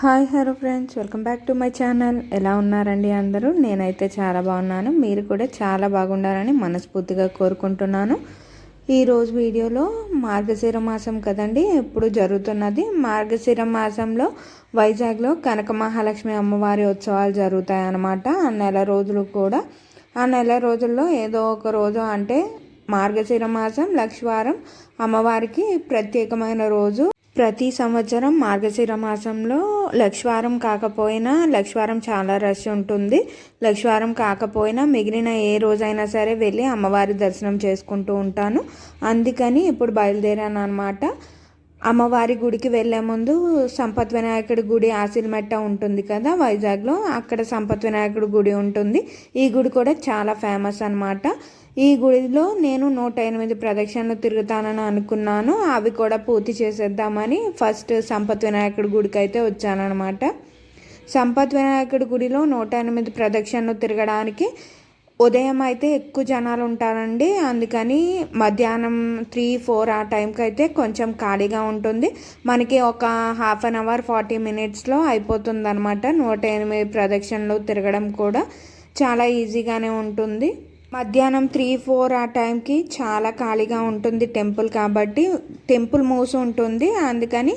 Hi hello friends. Welcome back to my channel. ఎలా ఉన్నారండి అందరూ? నేనైతే చాలా బాగున్నాను. మీరు కూడా చాలా బాగుండాలని మనస్ఫూర్తిగా కోరుకుంటున్నాను. ఈరోజు వీడియోలో మార్గశిర మాసం కదండి? ఇప్పుడు జరుగుతున్నది? మార్గశిర మాసంలో వైజాగ్లో కనక మహాలక్ష్మి అమ్మవారి ఉత్సవాలు జరుగుతాయి అన్నమాట ఆ నెల రోజులు కూడా ఆ నెల రోజుల్లో ఏదో ఒక రోజు అంటే మార్గశిర మాసం లక్షవారం అమ్మవారికి ప్రత్యేకమైన రోజు. ప్రతి సంవత్సరం మార్గశిర మాసంలో లక్షవారం కాకపోయినా లక్షవారం చాలా రష్ ఉంటుంది. లక్షవారం కాకపోయినా మిగిలిన ఏ రోజైనా సరే వెళ్ళి అమ్మవారి దర్శనం చేసుకుంటూ ఉంటాను. అందుకని ఇప్పుడు బయలుదేరాను అనమాట అమ్మవారి గుడికి వెళ్ళే ముందు సంపత్ వినాయకుడి గుడి ఆసిల్మెట్ట ఉంటుంది కదా వైజాగ్లో. అక్కడ సంపత్ వినాయకుడి గుడి ఉంటుంది. ఈ గుడి కూడా చాలా ఫేమస్ అనమాట ఈ గుడిలో నేను నూట ఎనిమిది ప్రదక్షిణలు తిరుగుతానని అనుకున్నాను. అవి కూడా పూర్తి చేసేద్దామని ఫస్ట్ సంపత్ వినాయకుడి గుడికి అయితే వచ్చానమాట సంపత్ వినాయకుడి గుడిలో నూట ఎనిమిది ప్రదక్షిణలు తిరగడానికి ఉదయం అయితే ఎక్కువ జనాలు ఉంటారండి అందుకని మధ్యాహ్నం త్రీ ఫోర్ ఆ టైంకి అయితే కొంచెం ఖాళీగా ఉంటుంది. మనకి ఒక హాఫ్ అన్ అవర్ ఫార్టీ మినిట్స్లో అయిపోతుంది అనమాట నూట ఎనిమిది ప్రదక్షిణలు తిరగడం కూడా చాలా ఈజీగానే ఉంటుంది. మధ్యాహ్నం త్రీ ఫోర్ ఆ టైంకి చాలా ఖాళీగా ఉంటుంది టెంపుల్ కాబట్టి టెంపుల్ మూసి ఉంటుంది. అందుకని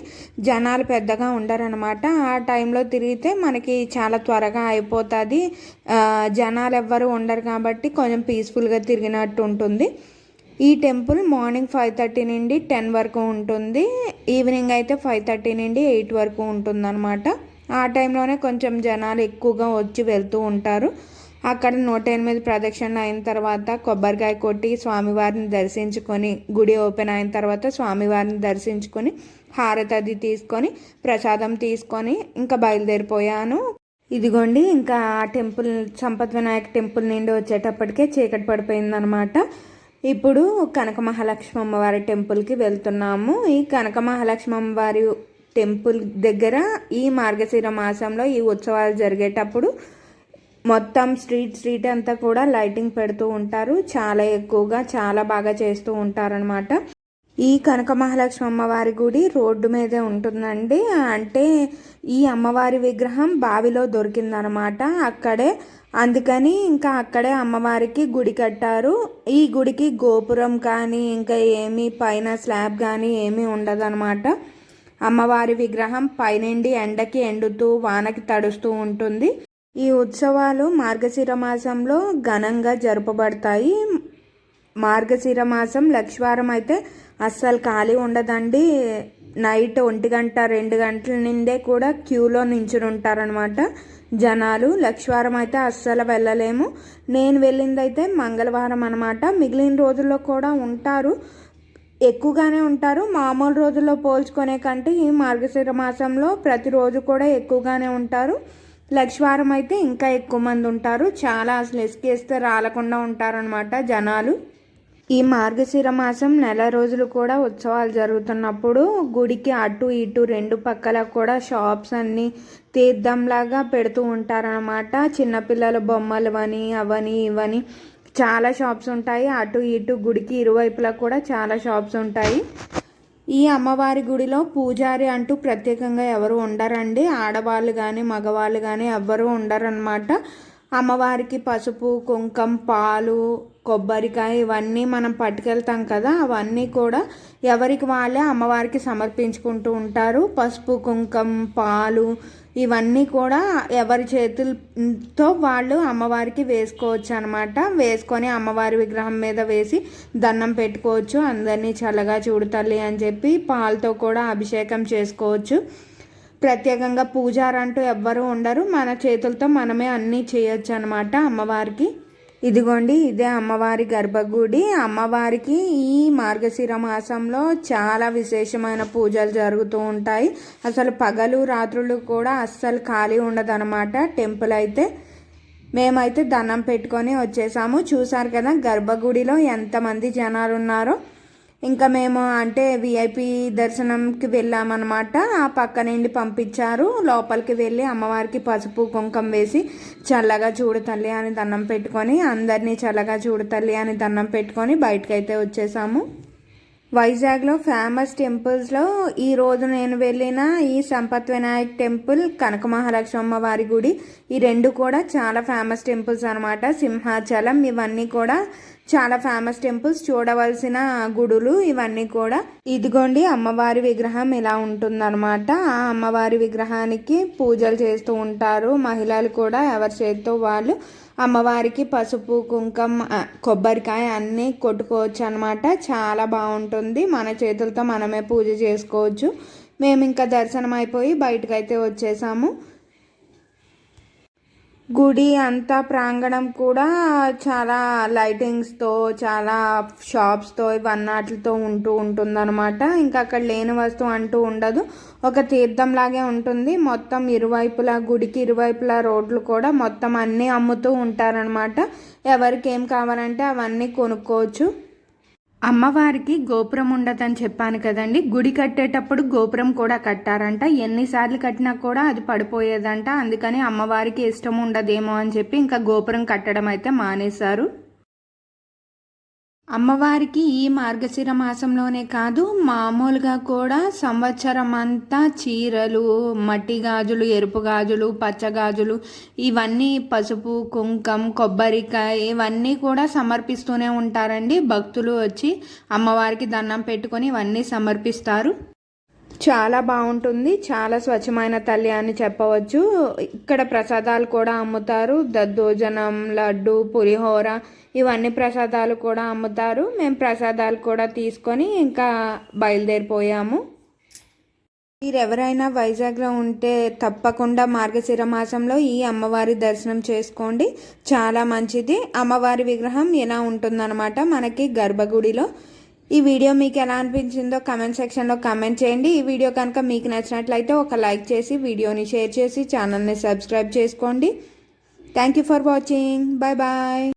జనాలు పెద్దగా ఉండరనమాట ఆ టైంలో తిరిగితే మనకి చాలా త్వరగా అయిపోతుంది. జనాలు ఎవ్వరు ఉండరు కాబట్టి కొంచెం పీస్ఫుల్గా తిరిగినట్టు ఉంటుంది. ఈ టెంపుల్ మార్నింగ్ ఫైవ్ థర్టీ నుండి టెన్ వరకు ఉంటుంది. ఈవినింగ్ అయితే ఫైవ్ థర్టీ నుండి ఎయిట్ వరకు ఉంటుందన్నమాట. ఆ టైంలోనే కొంచెం జనాలు ఎక్కువగా వచ్చి వెళ్తూ ఉంటారు. అక్కడ నూట ఎనిమిది ప్రదక్షిణలు అయిన తర్వాత కొబ్బరికాయ కొట్టి స్వామివారిని దర్శించుకొని గుడి ఓపెన్ అయిన తర్వాత స్వామివారిని దర్శించుకొని హారతి అది తీసుకొని ప్రసాదం తీసుకొని ఇంకా బయలుదేరిపోయాను. ఇదిగోండి ఇంకా ఆ టెంపుల్ సంపత్ వినాయక టెంపుల్ నుండి వచ్చేటప్పటికే చీకటి పడిపోయిందనమాట ఇప్పుడు కనక మహాలక్ష్మి అమ్మవారి టెంపుల్కి వెళ్తున్నాము. ఈ కనక మహాలక్ష్మి అమ్మవారి టెంపుల్ దగ్గర ఈ మార్గశిర మాసంలో ఈ ఉత్సవాలు జరిగేటప్పుడు మొత్తం స్ట్రీట్ స్ట్రీట్ అంతా కూడా లైటింగ్ పెడుతూ ఉంటారు. చాలా ఎక్కువగా చాలా బాగా చేస్తూ ఉంటారనమాట ఈ కనక మహాలక్ష్మి అమ్మవారి గుడి రోడ్డు మీదే ఉంటుందండి. అంటే ఈ అమ్మవారి విగ్రహం బావిలో దొరికిందనమాట అక్కడే అందుకని ఇంకా అక్కడే అమ్మవారికి గుడి కట్టారు. ఈ గుడికి గోపురం కానీ ఇంకా ఏమీ పైన స్లాబ్ కానీ ఏమీ ఉండదనమాట అమ్మవారి విగ్రహం పైనుండి ఎండకి ఎండుతూ వానకి తడుస్తూ ఉంటుంది. ఈ ఉత్సవాలు మార్గశిర మాసంలో ఘనంగా జరపబడతాయి. మార్గశిర మాసం లక్షవారం అయితే అస్సలు ఖాళీ ఉండదండి. నైట్ ఒంటి గంట రెండు గంటల నిండే కూడా క్యూలో నించుని ఉంటారనమాట జనాలు. లక్షవారం అయితే అస్సలు వెళ్ళలేము. నేను వెళ్ళిందైతే మంగళవారం అనమాట మిగిలిన రోజుల్లో కూడా ఉంటారు. ఎక్కువగానే ఉంటారు. మామూలు రోజుల్లో పోల్చుకునే కంటే ఈ మార్గశిర మాసంలో ప్రతిరోజు కూడా ఎక్కువగానే ఉంటారు. లక్షవారం అయితే ఇంకా ఎక్కువ మంది ఉంటారు. చాలా అసలు ఎసుకేస్తే రాలకుండా ఉంటారనమాట జనాలు. ఈ మార్గశిర మాసం నెల రోజులు కూడా ఉత్సవాలు జరుగుతున్నప్పుడు గుడికి అటు ఇటు రెండు పక్కల కూడా షాప్స్ అన్నీ తీర్థంలాగా పెడుతూ ఉంటారనమాట చిన్నపిల్లల బొమ్మలు అని అవని ఇవని చాలా షాప్స్ ఉంటాయి. అటు ఇటు గుడికి ఇరువైపులా కూడా చాలా షాప్స్ ఉంటాయి. ఈ అమ్మవారి గుడిలో పూజారి అంటూ ప్రత్యేకంగా ఎవరు ఉండరండి. ఆడవాళ్ళు కానీ మగవాళ్ళు కానీ ఎవ్వరూ ఉండరనమాట అమ్మవారికి పసుపు కుంకం పాలు కొబ్బరికాయ ఇవన్నీ మనం పట్టుకెళ్తాం కదా అవన్నీ కూడా ఎవరికి వాళ్ళే అమ్మవారికి సమర్పించుకుంటూ ఉంటారు. పసుపు కుంకం పాలు ఇవన్నీ కూడా ఎవరి చేతులతో వాళ్ళు అమ్మవారికి వేసుకోవచ్చు అనమాట వేసుకొని అమ్మవారి విగ్రహం మీద వేసి దండం పెట్టుకోవచ్చు. అందరినీ చల్లగా చూడతల్లి అని చెప్పి పాలతో కూడా అభిషేకం చేసుకోవచ్చు. ప్రత్యేకంగా పూజారంటూ ఎవ్వరూ ఉండరు. మన చేతులతో మనమే అన్నీ చేయొచ్చు అనమాట అమ్మవారికి. ఇదిగోండి ఇదే అమ్మవారి గర్భగుడి. అమ్మవారికి ఈ మార్గశిర మాసంలో చాలా విశేషమైన పూజలు జరుగుతూ ఉంటాయి. అసలు పగలు రాత్రులు కూడా అస్సలు ఖాళీ ఉండదన్నమాట టెంపుల్ అయితే. మేమైతే దండం పెట్టుకొని వచ్చేసాము. చూసారు కదా గర్భగుడిలో ఎంతమంది జనాలు ఉన్నారో ఇంకా మేము అంటే విఐపి దర్శనంకి వెళ్ళామన్నమాట. ఆ పక్క నుండి పంపించారు. లోపలికి వెళ్ళి అమ్మవారికి పసుపు కుంకం వేసి చల్లగా చూడు తల్లి అని దండం పెట్టుకొని అందరినీ చల్లగా చూడు తల్లి అని దండం పెట్టుకొని బయటకైతే వచ్చేసాము. వైజాగ్లో ఫేమస్ టెంపుల్స్లో ఈ రోజు నేను వెళ్ళిన ఈ సంపత్ వినాయక్ టెంపుల్ కనక మహాలక్ష్మమ్మ వారి గుడి ఈ రెండు కూడా చాలా ఫేమస్ టెంపుల్స్ అనమాట సింహాచలం ఇవన్నీ కూడా చాలా ఫేమస్ టెంపుల్స్ చూడవలసిన గుడులు ఇవన్నీ కూడా. ఇదిగోండి అమ్మవారి విగ్రహం ఇలా ఉంటుందన్నమాట. ఆ అమ్మవారి విగ్రహానికి పూజలు చేస్తూ ఉంటారు. మహిళలు కూడా ఎవరి చేతితో వాళ్ళు అమ్మవారికి పసుపు కుంకం కొబ్బరికాయ అన్నీ కొట్టుకోవచ్చు అనమాట చాలా బాగుంటుంది. మన చేతులతో మనమే పూజ చేసుకోవచ్చు. మేము ఇంకా దర్శనం అయిపోయి బయటకైతే వచ్చేసాము. గుడి అంతా ప్రాంగణం కూడా చాలా లైటింగ్స్తో చాలా షాప్స్తో ఇవన్నాటితో ఉంటూ ఉంటుందన్నమాట. ఇంకా అక్కడ లేని వస్తువు అంటూ ఉండదు. ఒక తీర్థంలాగే ఉంటుంది. మొత్తం ఇరువైపులా గుడికి ఇరువైపులా రోడ్లు కూడా మొత్తం అన్నీ అమ్ముతూ ఉంటారనమాట ఎవరికి ఏం కావాలంటే అవన్నీ కొనుక్కోవచ్చు. అమ్మవారికి గోపురం ఉండదని చెప్పాను కదండి. గుడి కట్టేటప్పుడు గోపురం కూడా కట్టారంట. ఎన్నిసార్లు కట్టినా కూడా అది పడిపోయేదంట. అందుకని అమ్మవారికి ఇష్టం ఉండదేమో అని చెప్పి ఇంకా గోపురం కట్టడం అయితే మానేశారు. అమ్మవారికి ఈ మార్గశిర మాసంలోనే కాదు మామూలుగా కూడా సంవత్సరం అంతా చీరలు మట్టి గాజులు ఎరుపు గాజులు పచ్చ గాజులు ఇవన్నీ పసుపు కుంకం కొబ్బరికాయ ఇవన్నీ కూడా సమర్పిస్తూనే ఉంటారండి. భక్తులు వచ్చి అమ్మవారికి దండం పెట్టుకొని ఇవన్నీ సమర్పిస్తారు. చాలా బాగుంటుంది. చాలా స్వచ్ఛమైన తల్లి అని చెప్పవచ్చు. ఇక్కడ ప్రసాదాలు కూడా అమ్ముతారు. దద్దోజనం లడ్డు పులిహోర ఇవన్నీ ప్రసాదాలు కూడా అమ్ముతారు. మేము ప్రసాదాలు కూడా తీసుకొని ఇంకా బయలుదేరిపోయాము. మీరు ఎవరైనా వైజాగ్లో ఉంటే తప్పకుండా మార్గశిర మాసంలో ఈ అమ్మవారి దర్శనం చేసుకోండి. చాలా మంచిది. అమ్మవారి విగ్రహం ఎలా ఉంటుందన్నమాట మనకి గర్భగుడిలో. ఈ వీడియో మీకు ఎలా అనిపించిందో కమెంట్ సెక్షన్లో కమెంట్ చేయండి. ఈ వీడియో కనుక మీకు నచ్చినట్లయితే ఒక లైక్ చేసి వీడియోని షేర్ చేసి ఛానల్ని సబ్స్క్రైబ్ చేసుకోండి. Thank you for watching bye bye